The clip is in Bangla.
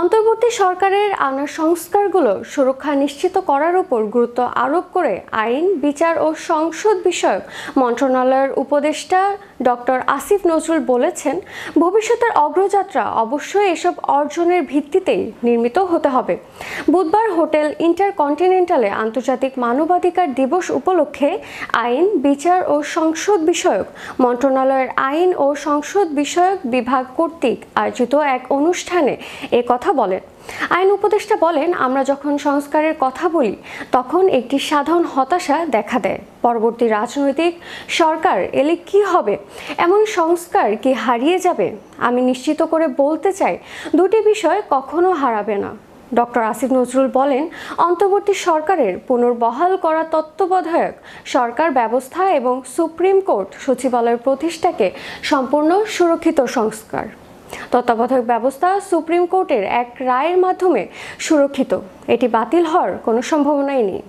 অন্তর্বর্তী সরকারের আনা সংস্কারগুলো সুরক্ষা নিশ্চিত করার উপর গুরুত্ব আরোপ করে আইন, বিচার ও সংসদ বিষয়ক মন্ত্রণালয়ের উপদেষ্টা ডক্টর আসিফ নজরুল বলেছেন, ভবিষ্যতের অগ্রযাত্রা অবশ্যই এসব অর্জনের ভিত্তিতেই নির্মিত হতে হবে। বুধবার হোটেল ইন্টারকন্টিনেন্টালে আন্তর্জাতিক মানবাধিকার দিবস উপলক্ষে আইন, বিচার ও সংসদ বিষয়ক মন্ত্রণালয়ের আইন ও সংসদ বিষয়ক বিভাগ কর্তৃক আয়োজিত এক অনুষ্ঠানে এ কথা বলেন। আইন উপদেষ্টা বলেন, আমরা যখন সংস্কারের কথা বলি, তখন একটি সাধারণ হতাশা দেখা দেয়। পরবর্তী রাজনৈতিক সরকার এলে কি হবে? এমন সংস্কার কি হারিয়ে যাবে? আমি নিশ্চিত করে বলতে চাই, দুটি বিষয় কখনো হারাবে না। ডক্টর আসিফ নজরুল বলেন, অন্তর্বর্তী সরকারের পুনর্বহাল করা তত্ত্বাবধায়ক সরকার ব্যবস্থা এবং সুপ্রিম কোর্ট সচিবালয়ের প্রতিষ্ঠাকে সম্পূর্ণ সুরক্ষিত সংস্কার। তত্ত্বাবধায়ক ব্যবস্থা সুপ্রিম কোর্টের এক রায়ের মাধ্যমে সুরক্ষিত। এটি বাতিল হওয়ার কোনো সম্ভাবনাই নেই।